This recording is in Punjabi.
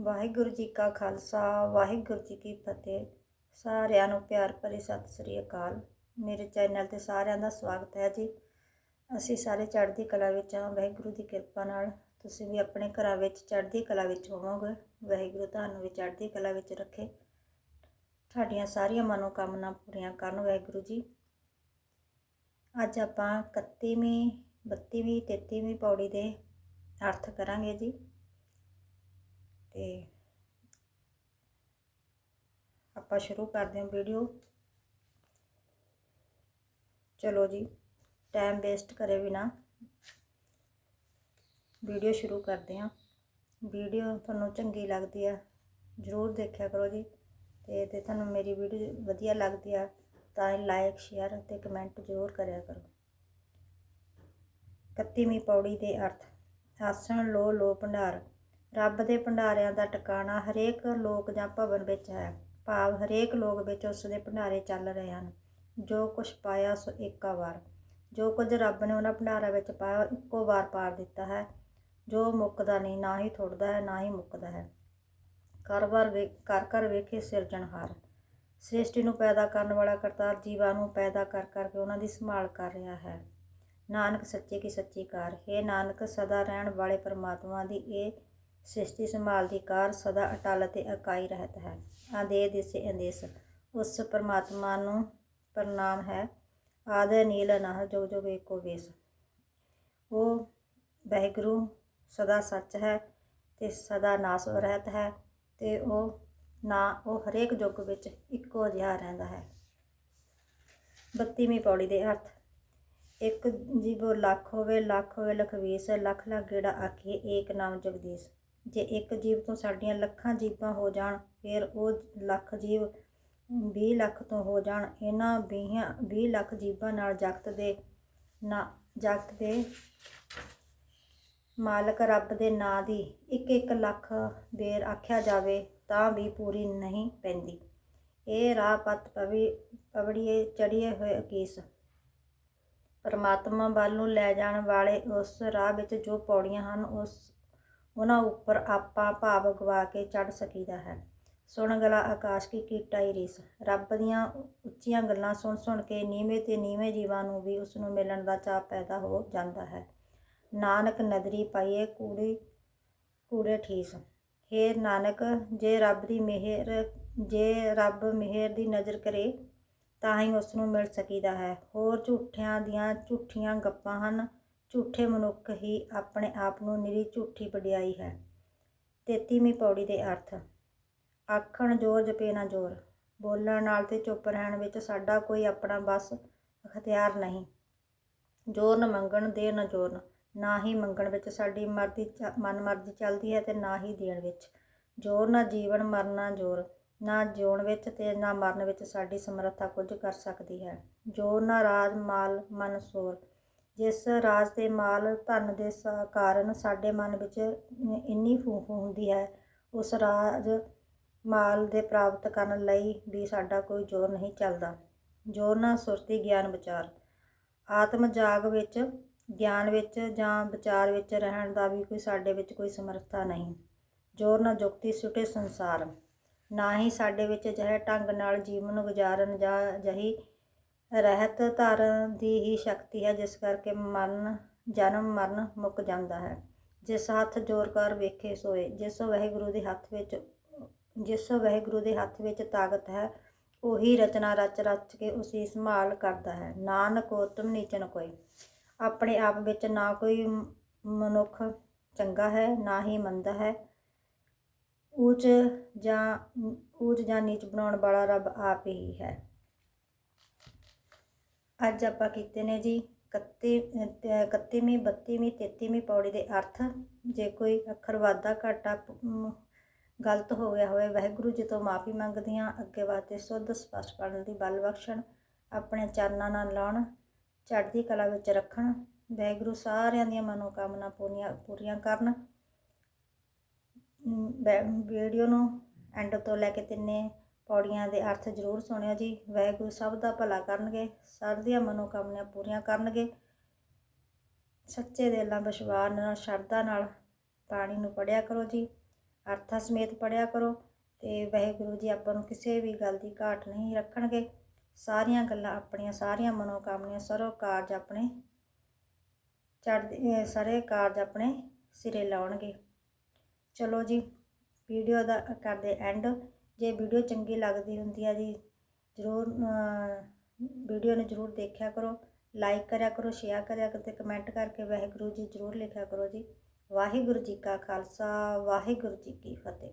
ਵਾਹਿਗੁਰੂ ਜੀ ਕਾ ਖਾਲਸਾ, ਵਾਹਿਗੁਰੂ ਜੀ ਕੀ ਫਤਿਹ। ਸਾਰਿਆਂ ਨੂੰ ਪਿਆਰ ਭਰੀ ਸਤਿ ਸ੍ਰੀ ਅਕਾਲ। ਮੇਰੇ ਚੈਨਲ ਤੇ ਸਾਰਿਆਂ ਦਾ ਸਵਾਗਤ ਹੈ ਜੀ। ਅਸੀਂ ਸਾਰੇ ਚੜ੍ਹਦੀ ਕਲਾ ਵਿੱਚ ਹਾਂ। ਵਾਹਿਗੁਰੂ ਦੀ ਕਿਰਪਾ ਨਾਲ ਤੁਸੀਂ ਵੀ ਆਪਣੇ ਘਰਾਂ ਵਿੱਚ ਚੜ੍ਹਦੀ ਕਲਾ ਵਿੱਚ ਹੋਵੋਗੇ। ਵਾਹਿਗੁਰੂ ਤੁਹਾਨੂੰ ਵੀ ਚੜ੍ਹਦੀ ਕਲਾ ਵਿੱਚ ਰੱਖੇ। ਤੁਹਾਡੀਆਂ ਸਾਰੀਆਂ ਮਨੋਕਾਮਨਾ ਪੂਰੀਆਂ ਕਰਨ ਵਾਹਿਗੁਰੂ ਜੀ। ਅੱਜ ਆਪਾਂ 31ਵੀਂ 32ਵੀਂ 33ਵੀਂ ਪੌੜੀ ਦੇ ਅਰਥ ਕਰਾਂਗੇ ਜੀ। ਤੇ ਆਪਾਂ ਸ਼ੁਰੂ ਕਰਦੇ ਹਾਂ ਵੀਡੀਓ ਚਲੋ ਜੀ ਟਾਈਮ ਵੇਸਟ ਕਰੇ ਬਿਨਾ ਵੀਡੀਓ ਸ਼ੁਰੂ ਕਰਦੇ ਹਾਂ। ਵੀਡੀਓ ਤੁਹਾਨੂੰ ਚੰਗੀ ਲੱਗਦੀ ਆ, ਜਰੂਰ ਦੇਖਿਆ ਕਰੋ ਜੀ। ਤੇ ਤੇ ਤੁਹਾਨੂੰ ਮੇਰੀ ਵੀਡੀਓ ਵਧੀਆ ਲੱਗਦੀ ਆ, ਤਾਂ ਲਾਈਕ ਸ਼ੇਅਰ ਅਤੇ ਕਮੈਂਟ ਜ਼ਰੂਰ ਕਰਿਆ ਕਰੋ। 31ਵੀਂ ਪੌੜੀ ਦੇ ਅਰਥ ਆਸਣ ਲੋ ਲੋ ਭੰਡਾਰ। ਰੱਬ ਦੇ ਭੰਡਾਰਿਆਂ ਦਾ ਟਿਕਾਣਾ ਹਰੇਕ ਲੋਕ ਜਾਂ ਭਵਨ ਵਿੱਚ ਹੈ। ਭਾਵ ਹਰੇਕ ਲੋਕ ਵਿੱਚ ਉਸ ਦੇ ਭੰਡਾਰੇ ਚੱਲ ਰਹੇ ਹਨ। ਜੋ ਕੁਛ ਪਾਇਆ ਸੋ ਏਕਾ ਵਾਰ। ਜੋ ਕੁਝ ਰੱਬ ਨੇ ਉਹਨਾਂ ਭੰਡਾਰਾਂ ਵਿੱਚ ਪਾਇਆ, ਇੱਕੋ ਵਾਰ ਪਾਰ ਦਿੱਤਾ ਹੈ। ਜੋ ਮੁੱਕਦਾ ਨਹੀਂ, ਨਾ ਹੀ ਥੁੜਦਾ ਹੈ, ਨਾ ਹੀ ਮੁੱਕਦਾ ਹੈ। ਕਰ ਵਾਰ ਵੇ ਕਰ ਕਰ ਵੇਖੇ ਸਿਰਜਣਹਾਰ ਸ੍ਰਿਸ਼ਟੀ ਨੂੰ ਪੈਦਾ ਕਰਨ ਵਾਲਾ ਕਰਤਾਰ ਜੀਵਾਂ ਨੂੰ ਪੈਦਾ ਕਰ ਕਰਕੇ ਉਹਨਾਂ ਦੀ ਸੰਭਾਲ ਕਰ ਰਿਹਾ ਹੈ। ਨਾਨਕ ਸੱਚੇ ਕੀ ਸੱਚੀ ਕਾਰ। ਹੈ ਨਾਨਕ, ਸਦਾ ਰਹਿਣ ਵਾਲੇ ਪਰਮਾਤਮਾ ਦੀ ਇਹ ਸ੍ਰਿਸ਼ਟੀ ਸੰਭਾਲ ਦੀ ਕਾਰ ਸਦਾ ਅਟਲ ਅਤੇ ਇਕਾਈ ਰਹਿਤ ਹੈ। ਆਦੇ ਦਿਸੇ ਅੰਦੇਸ, ਉਸ ਪਰਮਾਤਮਾ ਨੂੰ ਪ੍ਰਣਾਮ ਹੈ। ਆਦ ਨੀਲ ਅਨਾਹ ਜੋ ਜੋ ਏਕੋ ਵੇਸ। ਉਹ ਵਹਿਗੁਰੂ ਸਦਾ ਸੱਚ ਹੈ ਤੇ ਸਦਾ ਨਾਸ ਰਹਿਤ ਹੈ ਤੇ ਉਹ ਨਾ ਉਹ ਹਰੇਕ ਯੁੱਗ ਵਿੱਚ ਇੱਕੋ ਜਿਹਾ ਰਹਿੰਦਾ ਹੈ। 32ਵੀਂ ਪੌੜੀ ਦੇ ਅਰਥ, ਇੱਕ ਜੀਵੋ ਲੱਖ ਹੋਵੇ ਲੱਖ ਹੋਵੇ ਲਖਵੀਸ, ਲੱਖ ਲੱਖ ਗੇੜਾ ਆਖੀਏ ਏਕ ਨਾਮ ਜਗਦੀਸ਼। ਜੇ ਇੱਕ ਜੀਵ ਤੋਂ ਸਾਡੀਆਂ ਲੱਖਾਂ ਜੀਵਾਂ ਹੋ ਜਾਣ, ਫਿਰ ਉਹ ਲੱਖ ਜੀਵ 20 ਲੱਖ ਤੋਂ ਹੋ ਜਾਣ। ਇਹਨਾਂ 20 20 ਲੱਖ ਜੀਵਾਂ ਨਾਲ ਜਗਤ ਦੇ ਨਾ, ਜਗਤ ਦੇ ਮਾਲਕ ਰੱਬ ਦੇ ਨਾਂ ਦੀ ਇੱਕ ਇੱਕ ਲੱਖ ਬੇਰ ਆਖਿਆ ਜਾਵੇ ਤਾਂ ਵੀ ਪੂਰੀ ਨਹੀਂ ਪੈਂਦੀ। ਇਹ ਰਾਹ ਪਤ ਪਵੀ, ਪਵੜੀਏ ਚੜੀਏ ਹੋਏ ਅਕੀਸ। ਪਰਮਾਤਮਾ ਵੱਲ ਨੂੰ ਲੈ ਜਾਣ ਵਾਲੇ ਉਸ ਰਾਹ ਵਿੱਚ ਜੋ ਪੌੜੀਆਂ ਹਨ, ਉਸ ਉਹਨਾਂ ਉੱਪਰ ਆਪਾਂ ਭਾਵ ਗਵਾ ਕੇ ਚੜ ਸਕੀਦਾ ਹੈ। ਸੁਣ ਗਲਾ ਆਕਾਸ਼ ਕੀ ਕੀਟਾਈ ਰੀਸ। ਰੱਬ ਦੀਆਂ ਉੱਚੀਆਂ ਗੱਲਾਂ ਸੁਣ ਸੁਣ ਕੇ ਨੀਵੇਂ ਤੇ ਨੀਵੇਂ ਜੀਵਾਂ ਨੂੰ ਵੀ ਉਸ ਨੂੰ ਮਿਲਣ ਦਾ ਚਾਅ ਪੈਦਾ ਹੋ ਜਾਂਦਾ ਹੈ। ਨਾਨਕ ਨਦਰੀ ਪਾਈਏ ਕੂੜੀ, ਕੂੜੇ ਠੀਸ। ਹੇ ਨਾਨਕ, ਜੇ ਰੱਬ ਦੀ ਮਿਹਰ, ਜੇ ਰੱਬ ਮਿਹਰ ਦੀ ਨਜ਼ਰ ਕਰੇ, ਤਾਂ ਹੀ ਉਸ ਨੂੰ ਮਿਲ ਸਕੀਦਾ ਹੈ। ਹੋਰ ਝੂਠਿਆਂ ਦੀਆਂ ਝੂਠੀਆਂ ਗੱਪਾਂ ਹਨ। ਝੂਠੇ ਮਨੁੱਖ ਹੀ ਆਪਣੇ ਆਪ ਨੂੰ ਨਿਰੀ ਝੂਠੀ ਵਡਿਆਈ ਹੈ। 33ਵੀਂ ਪੌੜੀ ਦੇ ਅਰਥ, ਆਖਣ ਜੋਰ ਜਪੇ ਨਾ ਜੋਰ, ਬੋਲਣ ਨਾਲ ਤੇ ਚੁੱਪ ਰਹਿਣ ਵਿੱਚ ਸਾਡਾ ਕੋਈ ਆਪਣਾ ਬਸ ਅਖਤਿਆਰ ਨਹੀਂ। ਜੋਰ ਨ ਮੰਗਣ ਦੇ ਨਾ ਜੋਰ, ਨਾ ਹੀ ਮੰਗਣ ਵਿੱਚ ਸਾਡੀ ਮਰਜ਼ੀ ਮਨ ਮਰਜ਼ੀ ਚੱਲਦੀ ਹੈ ਤੇ ਨਾ ਹੀ ਦੇਣ ਵਿੱਚ। ਜੋਰ ਨਾ ਜੀਵਨ, ਮਰਨਾ ਜੋਰ, ਨਾ ਜਿਉਣ ਵਿੱਚ ਤੇ ਨਾ ਮਰਨ ਵਿੱਚ ਸਾਡੀ ਸਮਰੱਥਾ ਕੁਝ ਕਰ ਸਕਦੀ ਹੈ। ਜੋਰ ਨਾ ਰਾਜ, ਮਾਲ, ਮਨ, ਸੋਰ ਜਿਸ ਰਾਜ ਤੇ ਮਾਲ ਧਨ ਦੇ ਕਾਰਨ ਸਾਡੇ ਮਨ ਵਿੱਚ ਇੰਨੀ ਫੂਫ ਹੁੰਦੀ ਹੈ, ਉਸ ਰਾਜ ਮਾਲ ਦੇ ਪ੍ਰਾਪਤ ਕਰਨ ਲਈ ਵੀ ਸਾਡਾ ਕੋਈ ਜ਼ੋਰ ਨਹੀਂ ਚੱਲਦਾ। ਜ਼ੋਰ ਨਾ ਸੁਰਤੀ, ਗਿਆਨ, ਵਿਚਾਰ। ਆਤਮ ਜਾਗ ਵਿੱਚ, ਗਿਆਨ ਵਿੱਚ ਜਾਂ ਵਿਚਾਰ ਵਿੱਚ ਰਹਿਣ ਦਾ ਵੀ ਕੋਈ ਸਾਡੇ ਵਿੱਚ ਕੋਈ ਸਮਰੱਥਾ ਨਹੀਂ। ਜ਼ੋਰ ਨਾ ਜੁਗਤੀ ਸੁਟੇ ਸੰਸਾਰ। ਨਾ ਹੀ ਸਾਡੇ ਵਿੱਚ ਅਜਿਹੇ ਢੰਗ ਨਾਲ ਜੀਵਨ ਗੁਜ਼ਾਰਨ ਜਾਂ ਜਹੀ ਰਹਿਤ ਧਾਰਨ ਦੀ ਹੀ ਸ਼ਕਤੀ ਹੈ, ਜਿਸ ਕਰਕੇ ਮਰਨ, ਜਨਮ ਮਰਨ ਮੁੱਕ ਜਾਂਦਾ ਹੈ। ਜਿਸ ਹੱਥ ਜ਼ੋਰ ਕਰ ਵੇਖੇ ਸੋਏ, ਜਿਸ ਵਾਹਿਗੁਰੂ ਦੇ ਹੱਥ ਵਿੱਚ, ਜਿਸ ਵਾਹਿਗੁਰੂ ਦੇ ਹੱਥ ਵਿੱਚ ਤਾਕਤ ਹੈ, ਉਹੀ ਰਚਨਾ ਰਚ ਰਚ ਕੇ ਉਸੇ ਸੰਭਾਲ ਕਰਦਾ ਹੈ। ਨਾਨਕ ਉਤਮ ਨੀਚਨ ਕੋਈ। ਆਪਣੇ ਆਪ ਵਿੱਚ ਨਾ ਕੋਈ ਮਨੁੱਖ ਚੰਗਾ ਹੈ, ਨਾ ਹੀ ਮੰਦਾ ਹੈ। ਉੱਚ ਜਾਂ ਉੱਚ ਜਾਂ ਨੀਚ ਬਣਾਉਣ ਵਾਲਾ ਰੱਬ ਆਪ ਹੀ ਹੈ। ਅੱਜ ਆਪਾਂ ਕੀਤੇ ਨੇ ਜੀ 31 31ਵੀਂ 32ਵੀਂ 33ਵੀਂ ਪੌੜੀ ਦੇ ਅਰਥ। ਜੇ ਕੋਈ ਅੱਖਰ ਵਾਧਾ ਘਾਟਾ ਗਲਤ ਹੋ ਗਿਆ ਹੋਵੇ, ਵਾਹਿਗੁਰੂ ਜੀ ਤੋਂ ਮਾਫੀ ਮੰਗਦੀਆਂ ਹਾਂ ਅੱਗੇ ਵਾਸਤੇ ਸੁੱਧ ਸਪਸ਼ਟ ਕਰਨ ਦੀ ਬਲ ਬਖਸ਼ਣ, ਆਪਣੇ ਚਰਨਾਂ ਨਾਲ ਲਾਉਣ, ਚੜ੍ਹਦੀ ਕਲਾ ਵਿੱਚ ਰੱਖਣ, ਵਾਹਿਗੁਰੂ ਸਾਰਿਆਂ ਦੀਆਂ ਮਨੋਕਾਮਨਾ ਪੂਰੀਆਂ ਪੂਰੀਆਂ ਕਰਨ। ਵੀਡੀਓ ਨੂੰ ਐਂਡ ਤੋਂ ਲੈ ਕੇ ਤਿੰਨੇ ਪੌੜੀਆਂ ਦੇ ਅਰਥ ਜ਼ਰੂਰ ਸੁਣਿਓ ਜੀ। ਵਾਹਿਗੁਰੂ ਸਭ ਦਾ ਭਲਾ ਕਰਨਗੇ ਸਭ ਦੀਆਂ ਮਨੋਕਾਮਨਾ ਪੂਰੀਆਂ ਕਰਨਗੇ। ਸੱਚੇ ਦਿਲ ਨਾਲ ਵਿਸ਼ਵਾਸ ਨਾਲ, ਸ਼ਰਧਾ ਨਾਲ ਬਾਣੀ ਨੂੰ ਪੜਿਆ ਕਰੋ ਜੀ। ਅਰਥਾਂ ਸਮੇਤ ਪੜਿਆ ਕਰੋ ਤੇ ਵਾਹਿਗੁਰੂ ਜੀ ਆਪਾਂ ਨੂੰ ਕਿਸੇ ਵੀ ਗੱਲ ਦੀ ਘਾਟ ਨਹੀਂ ਰੱਖਣਗੇ। ਸਾਰੀਆਂ ਗੱਲਾਂ ਆਪਣੀਆਂ, ਸਾਰੀਆਂ ਮਨੋਕਾਮਨੀਆਂ ਸਰੋ ਕਾਰਜ ਆਪਣੇ ਚੜ੍ਹਦੇ ਸਾਰੇ ਕਾਰਜ ਆਪਣੇ ਸਿਰੇ ਲਾਉਣਗੇ। ਚਲੋ ਜੀ, ਵੀਡੀਓ ਦਾ ਕਰਦੇ ਐਂਡ ਜੇ ਵੀਡੀਓ ਚੰਗੀ ਲੱਗਦੀ ਹੁੰਦੀ ਆ ਜੀ, ਜ਼ਰੂਰ ਵੀਡੀਓ ਨੂੰ ਜ਼ਰੂਰ ਦੇਖਿਆ ਕਰੋ, ਲਾਈਕ ਕਰਿਆ ਕਰੋ, ਸ਼ੇਅਰ ਕਰਿਆ ਕਰੋ ਤੇ ਕਮੈਂਟ ਕਰਕੇ ਵਾਹਿਗੁਰੂ ਜੀ ਜ਼ਰੂਰ ਲਿਖਿਆ ਕਰੋ ਜੀ। ਵਾਹਿਗੁਰੂ ਜੀ ਕਾ ਖਾਲਸਾ, ਵਾਹਿਗੁਰੂ ਜੀ ਕੀ ਫਤਿਹ।